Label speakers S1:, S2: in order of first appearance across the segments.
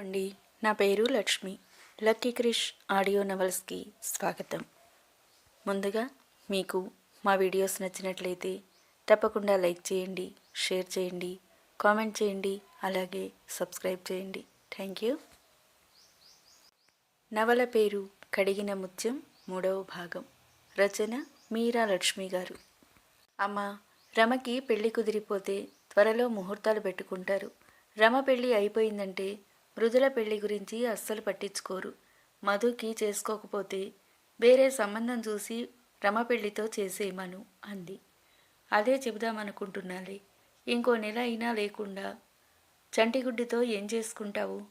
S1: అండి. నా పేరు లక్ష్మి. లక్కీ క్రిష్ ఆడియో నవల్స్కి స్వాగతం. ముందుగా మీకు మా వీడియోస్ నచ్చినట్లయితే తప్పకుండా లైక్ చేయండి షేర్ చేయండి కామెంట్ చేయండి అలాగే సబ్స్క్రైబ్ చేయండి. Thank you. నవల పేరు కడిగిన ముత్యం మూడవ భాగం. రచన మీరా లక్ష్మి గారు. అమ్మ రమకి పెళ్ళి కుదిరిపోతే త్వరలో ముహూర్తాలు పెట్టుకుంటారు. రమ పెళ్ళి అయిపోయిందంటే మృదుల పెళ్ళి గురించి అస్సలు పట్టించుకోరు. మధుకి చేసుకోకపోతే వేరే సంబంధం చూసి రమ పెళ్ళితో చేసేయమను అంది. అదే చెబుదామనుకుంటున్నాలే. ఇంకో నెల అయినా లేకుండా చంటిగుడ్డితో ఏం చేసుకుంటావు?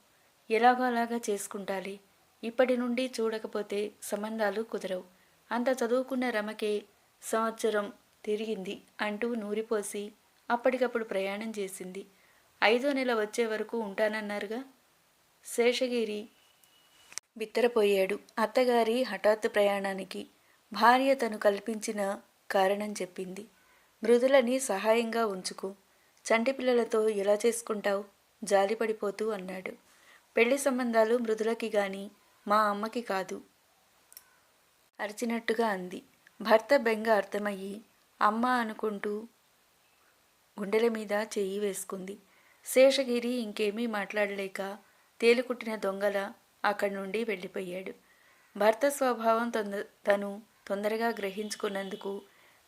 S1: ఎలాగో అలాగా చేసుకుంటాలి. ఇప్పటి నుండి చూడకపోతే సంబంధాలు కుదరవు. అంత చదువుకున్న రమకే సంవత్సరం తిరిగింది అంటూ నూరిపోసి అప్పటికప్పుడు ప్రయాణం చేసింది. ఐదో నెల వచ్చే వరకు ఉంటానన్నారుగా? శేషగిరి బిత్తరపోయాడు. అత్తగారి హఠాత్తు ప్రయాణానికి భార్య తను కల్పించిన కారణం చెప్పింది. మృదులని సహాయంగా ఉంచుకో. చంటిపిల్లలతో ఎలా చేసుకుంటావు? జాలిపడిపోతూ అన్నాడు. పెళ్ళి సంబంధాలు మృదులకి గాని మా అమ్మకి కాదు అరిచినట్టుగా అంది. భర్త బెంగ అర్థమయ్యి అమ్మ అనుకుంటూ గుండెల మీద చెయ్యి వేసుకుంది. శేషగిరి ఇంకేమీ మాట్లాడలేక తేలికుట్టిన దొంగల అక్కడి నుండి వెళ్ళిపోయాడు. భర్త స్వభావం తొంద తను తొందరగా గ్రహించుకున్నందుకు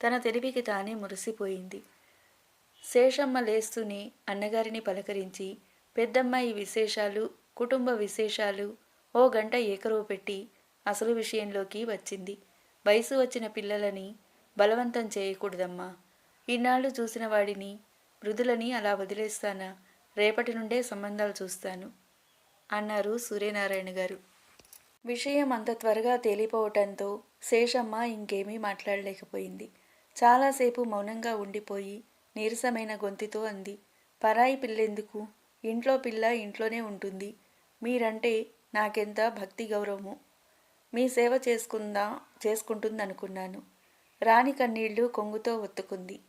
S1: తన తెలివికి తానే మురిసిపోయింది. శేషమ్మ లేస్తూనే అన్నగారిని పలకరించి పెద్దమ్మాయి విశేషాలు కుటుంబ విశేషాలు ఓ గంట ఏకరువు పెట్టి అసలు విషయంలోకి వచ్చింది. వయసు వచ్చిన పిల్లలని బలవంతం చేయకూడదమ్మా. ఇన్నాళ్ళు చూసిన వాడిని మృదులని అలా వదిలేస్తానా? రేపటి నుండే సంబంధాలు చూస్తాను. అన్నారు సూర్యనారాయణ గారు. విషయం అంత త్వరగా తేలిపోవటంతో శేషమ్మ ఇంకేమీ మాట్లాడలేకపోయింది. చాలాసేపు మౌనంగా ఉండిపోయి నీరసమైన గొంతుతో అంది. పరాయి పిల్లెందుకు? ఇంట్లో పిల్ల ఇంట్లోనే ఉంటుంది. మీరంటే నాకెంత భక్తి గౌరవము. మీ సేవ చేసుకుందా చేసుకుంటుందనుకున్నాను. రాణి కన్నీళ్ళు కొంగుతో ఒత్తుకుంది.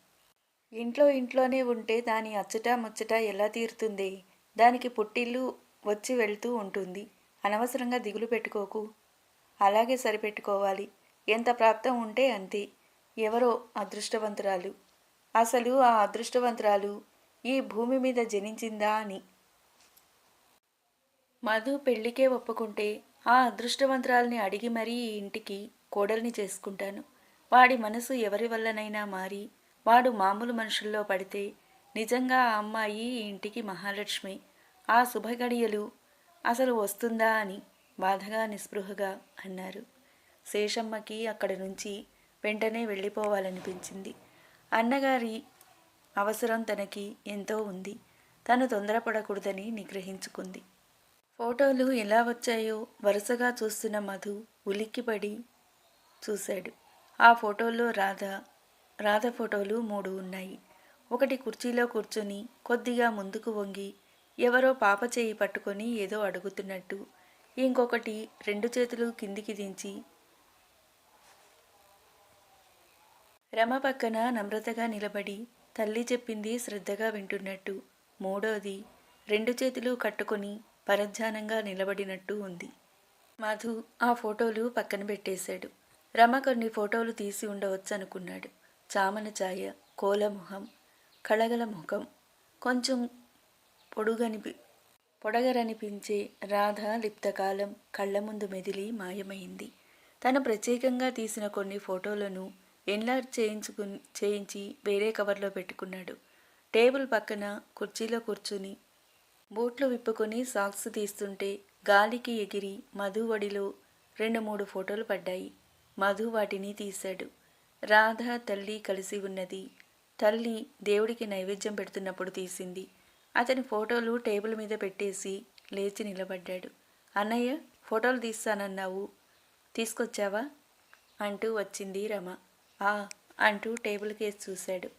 S1: ఇంట్లో ఇంట్లోనే ఉంటే దాని అచ్చట ముచ్చట ఎలా తీరుతుంది? దానికి పుట్టిల్లు వచ్చి వెళ్తూ ఉంటుంది. అనవసరంగా దిగులు పెట్టుకోకు. అలాగే సరిపెట్టుకోవాలి. ఎంత ప్రాప్తం ఉంటే అంతే. ఎవరో అదృష్టవంతురాలు. అసలు ఆ అదృష్టవంతురాలు ఈ భూమి మీద జనించిందా అని. మధు పెళ్ళికే ఒప్పుకుంటే ఆ అదృష్టవంతురాల్ని అడిగి మరీ ఈ ఇంటికి కోడల్ని చేసుకుంటాను. వాడి మనసు ఎవరి వల్లనైనా మారి వాడు మామూలు మనుషుల్లో పడితే నిజంగా ఆ అమ్మాయి ఈ ఇంటికి మహాలక్ష్మి. ఆ శుభగడియలు అసలు వస్తుందా అని బాధగా నిస్పృహగా అన్నారు. శేషమ్మకి అక్కడి నుంచి వెంటనే వెళ్ళిపోవాలనిపించింది. అన్నగారి అవసరం తనకి ఎంతో ఉంది. తను తొందరపడకూడదని నిగ్రహించుకుంది. ఫోటోలు ఎలా వచ్చాయో వరుసగా చూస్తున్న మధు ఉలిక్కిపడి చూశాడు. ఆ ఫోటోల్లో రాధ రాధ ఫోటోలు మూడు ఉన్నాయి. ఒకటి కుర్చీలో కూర్చొని కొద్దిగా ముందుకు వంగి ఎవరో పాప చేయి పట్టుకొని ఏదో అడుగుతున్నట్టు. ఇంకొకటి రెండు చేతులు కిందికి దించి రమ పక్కన నమ్రతగా నిలబడి తల్లి చెప్పింది శ్రద్ధగా వింటున్నట్టు. మూడోది రెండు చేతులు కట్టుకొని పరధ్యానంగా నిలబడినట్టు ఉంది. మధు ఆ ఫోటోలు పక్కన పెట్టేశాడు. రమ కొన్ని ఫోటోలు తీసి ఉండవచ్చు అనుకున్నాడు చామన ఛాయ కోలముఖం కళగల ముఖం కొంచెం పొడుగనిపి పొడగరనిపించే రాధ లిప్తకాలం కళ్ళ ముందు మెదిలి మాయమైంది. తను ప్రత్యేకంగా తీసిన కొన్ని ఫోటోలను ఎన్లార్జ్ చేయించుకు చేయించి వేరే కవర్లో పెట్టుకున్నాడు. టేబుల్ పక్కన కుర్చీలో కూర్చుని బూట్లు విప్పుకొని సాక్స్ తీస్తుంటే గాలికి ఎగిరి మధు వడిలో రెండు మూడు ఫోటోలు పడ్డాయి. మధు వాటిని తీశాడు. రాధ తల్లి కలిసి ఉన్నది. తల్లి దేవుడికి నైవేద్యం పెడుతున్నప్పుడు తీసింది. అతని ఫోటోలు టేబుల్ మీద పెట్టేసి లేచి నిలబడ్డాడు. అన్నయ్య ఫోటోలు తీస్తానన్నావు. తీసుకొచ్చావా? అంటూ వచ్చింది రమ. ఆ అంటూ టేబుల్ కేసి చూశాడు.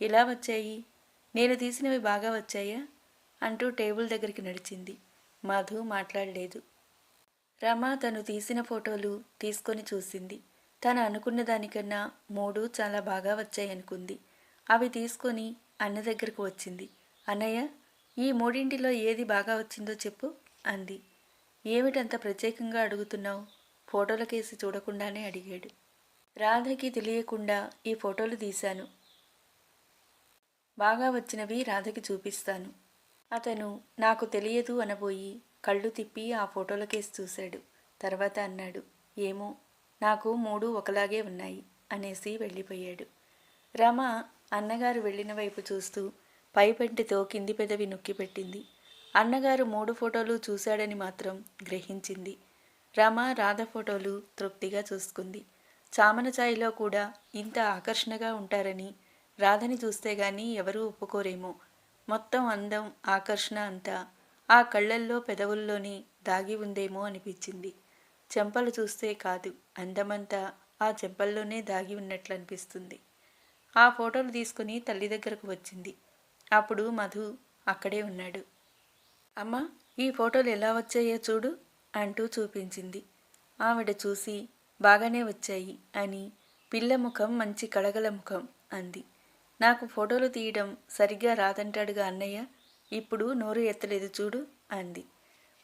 S1: ఇలా వచ్చాయి? నేను తీసినవి బాగా వచ్చాయా? అంటూ టేబుల్ దగ్గరికి నడిచింది. మధు మాట్లాడలేదు. రమ తను తీసిన ఫోటోలు తీసుకొని చూసింది. తను అనుకున్న దానికన్నా మూడు చాలా బాగా వచ్చాయనుకుంది. అవి తీసుకొని అన్న దగ్గరకు వచ్చింది. అన్నయ్య ఈ మూడింటిలో ఏది బాగా వచ్చిందో చెప్పు అంది. ఏమిటంత ప్రత్యేకంగా అడుగుతున్నావు? ఫోటోలకేసి చూడకుండానే అడిగాడు. రాధకి తెలియకుండా ఈ ఫోటోలు తీశాను. బాగా వచ్చినవి రాధకి చూపిస్తాను. అతను నాకు తెలియదు అనబోయి కళ్ళు తిప్పి ఆ ఫోటోలకేసి చూశాడు. తర్వాత అన్నాడు ఏమో నాకు మూడు ఒకలాగే ఉన్నాయి అనేసి వెళ్ళిపోయాడు. రమ అన్నగారు వెళ్ళిన వైపు చూస్తూ పైపెంటితో కింది పెదవి నొక్కిపెట్టింది అన్నగారు మూడు ఫోటోలు చూశాడని మాత్రం గ్రహించింది. రమ రాధ ఫోటోలు తృప్తిగా చూసుకుంది. చామన కూడా ఇంత ఆకర్షణగా ఉంటారని రాధని చూస్తే గాని ఎవరూ ఒప్పుకోరేమో. మొత్తం అందం ఆకర్షణ అంతా ఆ కళ్ళల్లో పెదవుల్లోనే దాగి ఉందేమో అనిపించింది. చెంపలు చూస్తే కాదు అందమంతా ఆ చెంపల్లోనే దాగి ఉన్నట్లు అనిపిస్తుంది ఆ ఫోటోలు తీసుకుని తల్లి దగ్గరకు వచ్చింది. అప్పుడు మధు అక్కడే ఉన్నాడు. అమ్మ ఈ ఫోటోలు ఎలా వచ్చాయో చూడు అంటూ చూపించింది. ఆవిడ చూసి బాగానే వచ్చాయి అని పిల్ల ముఖం మంచి కడగల ముఖం అంది. నాకు ఫోటోలు తీయడం సరిగ్గా రాదంటాడుగా అన్నయ్య ఇప్పుడు నోరు ఎత్తలేదు చూడు అంది.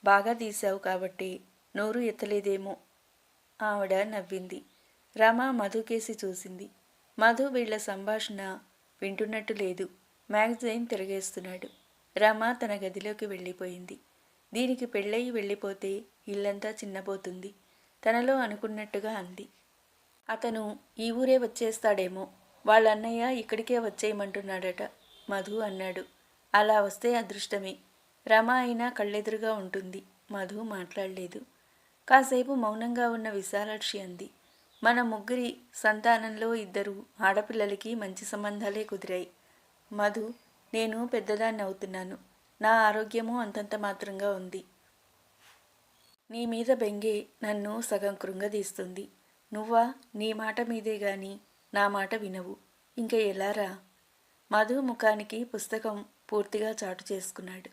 S1: బాగా తీశావు కాబట్టి నోరు ఎత్తలేదేమో ఆవిడ నవ్వింది. రమ మధుకేసి చూసింది. మధు వీళ్ళ సంభాషణ వింటున్నట్టు లేదు. మ్యాగజైన్ తిరగేస్తున్నాడు. రమ తన గదిలోకి వెళ్ళిపోయింది. దీనికి పెళ్ళయి వెళ్ళిపోతే ఇల్లంతా చిన్నపోతుంది తనలో అనుకున్నట్టుగా అంది. అతను ఈ ఊరే వచ్చేస్తాడేమో. వాళ్ళ అన్నయ్య ఇక్కడికే వచ్చేయమంటున్నాడట మధు అన్నాడు. అలా వస్తే అదృష్టమే. రమ అయినా కళ్ళెదురుగా ఉంటుంది మధు మాట్లాడలేదు. కాసేపు మౌనంగా ఉన్న విశాలాక్షి అంది. మన ముగ్గురి సంతానంలో ఇద్దరు ఆడపిల్లలకి మంచి సంబంధాలే కుదిరాయి. మధు నేను పెద్దదాన్ని అవుతున్నాను. నా ఆరోగ్యము అంతంత మాత్రంగా ఉంది. నీ మీద బెంగే నన్ను సగం కృంగదీస్తుంది. నువ్వా? నీ మాట మీదే గాని నా మాట వినవు. ఇంక ఎలారా మధు ముఖానికి పుస్తకం పూర్తిగా చాటు చేసుకున్నాడు.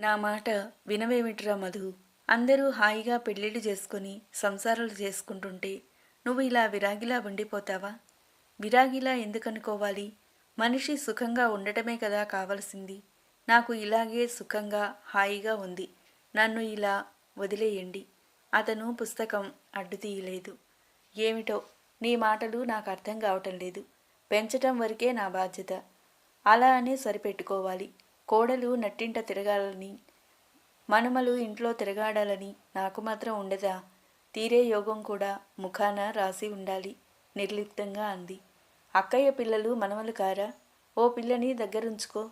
S1: నా మాట వినవేమిట్రా మధు? అందరూ హాయిగా పెళ్ళిళ్ళు చేసుకొని సంసారాలు చేసుకుంటుంటే నువ్వు ఇలా విరాగిలా ఉండిపోతావా? విరాగిలా ఎందుకనుకోవాలి? మనిషి సుఖంగా ఉండటమే కదా కావలసింది. నాకు ఇలాగే సుఖంగా హాయిగా ఉంది. నన్ను ఇలా వదిలేయండి. అతను పుస్తకం అడ్డు తీయలేదు. ఏమిటో? నీ మాటలు నాకు అర్థం కావటం లేదు. పెంచటం వరకే నా బాధ్యత. అలా అని సరిపెట్టుకోవాలి. కోడలు నట్టింట తిరగాలని మనుమలు ఇంట్లో తిరగాడాలని నాకు మాత్రం ఉండదా? తీరే యోగం కూడా ముఖాన రాసి ఉండాలి నిర్లిప్తంగా అంది. అక్కయ్య పిల్లలు మనవలు కారా? ఓ పిల్లని దగ్గరుంచుకో.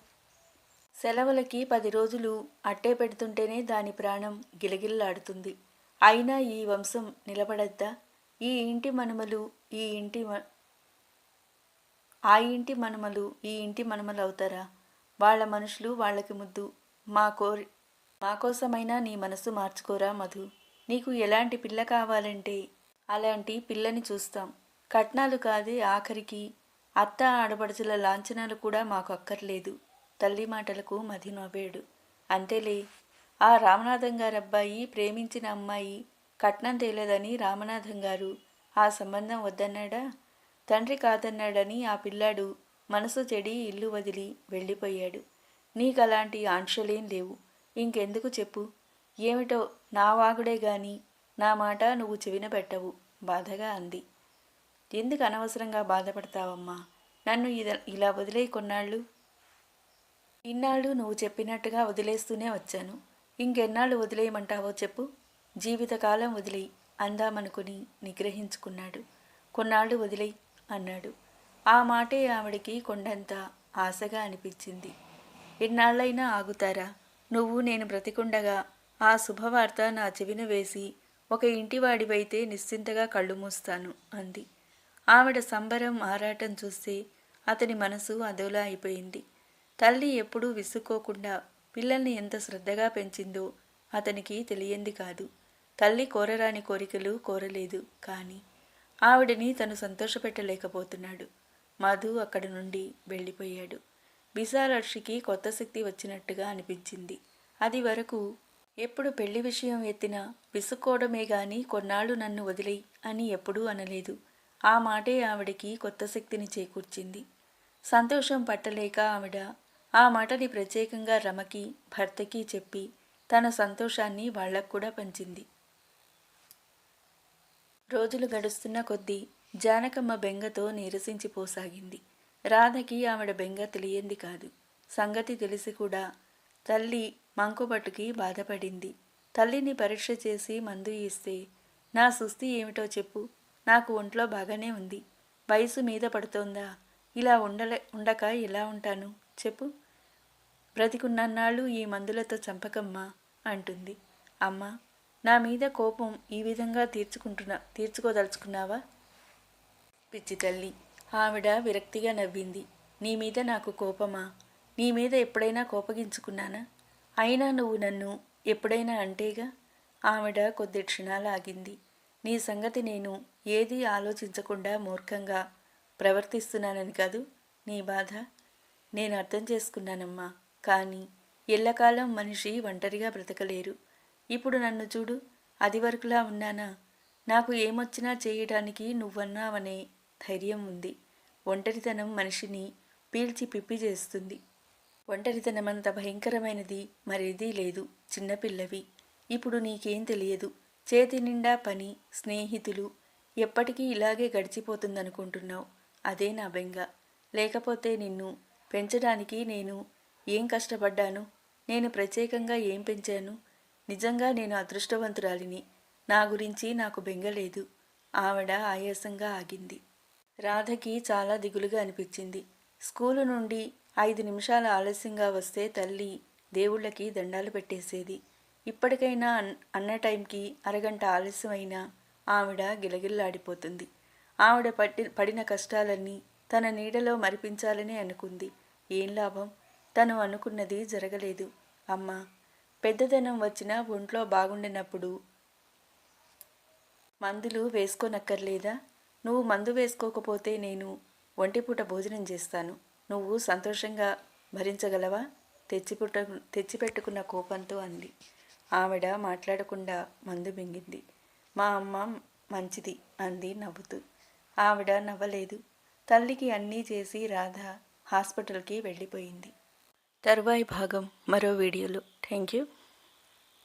S1: సెలవులకి పది రోజులు అట్టే పెడుతుంటేనే దాని ప్రాణం గిలగిల్లాడుతుంది. అయినా ఈ వంశం నిలబడద్దా? ఈ ఇంటి మనుమలు ఈ ఇంటి ఆ ఇంటి మనుమలు ఈ ఇంటి మనుమలు అవుతారా? వాళ్ళ మనుషులు వాళ్ళకి ముద్దు. మా కోరి మా కోసమైనా నీ మనసు మార్చుకోరా మధు. నీకు ఎలాంటి పిల్ల కావాలంటే అలాంటి పిల్లని చూస్తాం. కట్నాలు కాదే ఆఖరికి. అత్త ఆడపడుచుల లాంఛనాలు కూడా మాకు అక్కర్లేదు తల్లి మాటలకు మధి నవ్వాడు. అంతేలే ఆ రామనాథం గారు అబ్బాయి ప్రేమించిన అమ్మాయి కట్నం తేలేదని రామనాథం గారు ఆ సంబంధం వద్దన్నాడా? తండ్రి కాదన్నాడని ఆ పిల్లాడు మనసు చెడి ఇల్లు వదిలి వెళ్ళిపోయాడు. నీకలాంటి ఆంక్షలేం లేవు. ఇంకెందుకు చెప్పు? ఏమిటో నా వాగుడే గాని నా మాట నువ్వు చెవిన పెట్టవు. బాధగా అంది. ఎందుకు అనవసరంగా బాధపడతావమ్మా? నన్ను ఇద ఇలా వదిలే కొన్నాళ్ళు. ఇన్నాళ్ళు నువ్వు చెప్పినట్టుగా వదిలేస్తూనే వచ్చాను. ఇంకెన్నాళ్ళు వదిలేయమంటావో చెప్పు. జీవితకాలం వదిలేయి అందామనుకుని నిగ్రహించుకున్నాడు. కొన్నాళ్ళు వదిలేయి అన్నాడు. ఆ మాటే ఆవిడికి కొండంత ఆశగా అనిపించింది. ఎన్నాళ్ళైనా ఆగుతారా? నువ్వు నేను బ్రతికుండగా ఆ శుభవార్త నా చెవిన వేసి ఒక ఇంటివాడివైతే నిశ్చింతగా కళ్ళు మూస్తాను అంది. ఆవిడ సంబరం ఆరాటం చూస్తే అతని మనసు అదోలా అయిపోయింది. తల్లి ఎప్పుడూ విసుక్కోకుండా పిల్లల్ని ఎంత శ్రద్ధగా పెంచిందో అతనికి తెలియంది కాదు. తల్లి కోరరాని కోరికలు కోరలేదు కానీ ఆవిడని తను సంతోషపెట్టలేకపోతున్నాడు. మధు అక్కడి నుండి వెళ్ళిపోయాడు. విశాలక్షికి కొత్త శక్తి వచ్చినట్టుగా అనిపించింది. అది వరకు ఎప్పుడు పెళ్ళి విషయం ఎత్తినా విసుక్కోవడమే గాని కొన్నాళ్ళు నన్ను వదిలేయి అని ఎప్పుడూ అనలేదు. ఆ మాటే ఆవిడకి కొత్త శక్తిని చేకూర్చింది. సంతోషం పట్టలేక ఆవిడ ఆ మాటని ప్రత్యేకంగా రమకి భర్తకి చెప్పి తన సంతోషాన్ని వాళ్ళకు కూడా పంచింది. రోజులు గడుస్తున్న కొద్దీ జానకమ్మ బెంగతో నీరసించిపోసాగింది. రాధకి ఆవిడ బెంగ తెలియంది కాదు. సంగతి తెలిసి కూడా తల్లి మంకుబట్టుకి బాధపడింది. తల్లిని పరీక్ష చేసి మందు ఇస్తే నా సుస్థి ఏమిటో చెప్పు. నాకు ఒంట్లో బాగానే ఉంది. వయసు మీద పడుతోందా? ఇలా ఉండలే ఉండక ఎలా ఉంటాను? చెప్పు. బ్రతికున్నన్నాళ్ళు ఈ మందులతో చంపకమ్మా అంటుంది. అమ్మ నా మీద కోపం ఈ విధంగా తీర్చుకుంటున్నా తీర్చుకోదలుచుకున్నావా? పిచ్చి తల్లి ఆవిడ విరక్తిగా నవ్వింది. నీ మీద నాకు కోపమా? నీ మీద ఎప్పుడైనా కోపగించుకున్నానా? అయినా నువ్వు నన్ను ఎప్పుడైనా అంటేగా? ఆవిడ కొద్ది క్షణాలు ఆగింది. నీ సంగతి నేను ఏదీ ఆలోచించకుండా మూర్ఖంగా ప్రవర్తిస్తున్నానని కాదు నీ బాధ నేను అర్థం చేసుకున్నానమ్మా. కానీ ఎల్లకాలం మనిషి ఒంటరిగా బ్రతకలేరు. ఇప్పుడు నన్ను చూడు అది వరకులా ఉన్నానా? నాకు ఏమొచ్చినా చేయడానికి నువ్వన్నావనే ధైర్యం ఉంది. ఒంటరితనం మనిషిని పీల్చి పిప్పి చేస్తుంది. ఒంటరితనమంత భయంకరమైనది మరేదీ లేదు చిన్నపిల్లవి. ఇప్పుడు నీకేం తెలియదు. చేతి నిండా పని స్నేహితులు ఎప్పటికీ ఇలాగే గడిచిపోతుందనుకుంటున్నావు. అదే నా బెంగ. లేకపోతే నిన్ను పెంచడానికి నేను ఏం కష్టపడ్డాను? నేను ప్రత్యేకంగా ఏం పెంచాను? నిజంగా నేను అదృష్టవంతురాలిని. నా గురించి నాకు బెంగలేదు ఆవిడ ఆయాసంగా ఆగింది. రాధకి చాలా దిగులుగా అనిపించింది. స్కూలు నుండి ఐదు నిమిషాల ఆలస్యంగా వస్తే తల్లి దేవుళ్ళకి దండాలు పెట్టేసేది. ఇప్పటికైనా అన్న టైంకి అరగంట ఆలస్యమైనా ఆవిడ గిలగిల్లాడిపోతుంది. ఆవిడ పట్టి పడిన కష్టాలన్నీ తన నీడలో మరిపించాలని అనుకుంది. ఏం లాభం? తను అనుకున్నది జరగలేదు. అమ్మా పెద్దదనం వచ్చినా ఒంట్లో బాగుండినప్పుడు మందులు వేసుకోనక్కర్లేదా? నువ్వు మందు వేసుకోకపోతే నేను ఒంటిపూట భోజనం చేస్తాను. నువ్వు సంతోషంగా భరించగలవా? తెచ్చిపుట్ట తెచ్చిపెట్టుకున్న కోపంతో అంది. ఆవిడ మాట్లాడకుండా మందు మింగింది. మా అమ్మ మంచిది అంది నవ్వుతూ. ఆవిడ నవ్వలేదు. తల్లికి అన్నీ చేసి రాధ హాస్పిటల్కి వెళ్ళిపోయింది. తరువాయి భాగం మరో వీడియోలో. Thank you.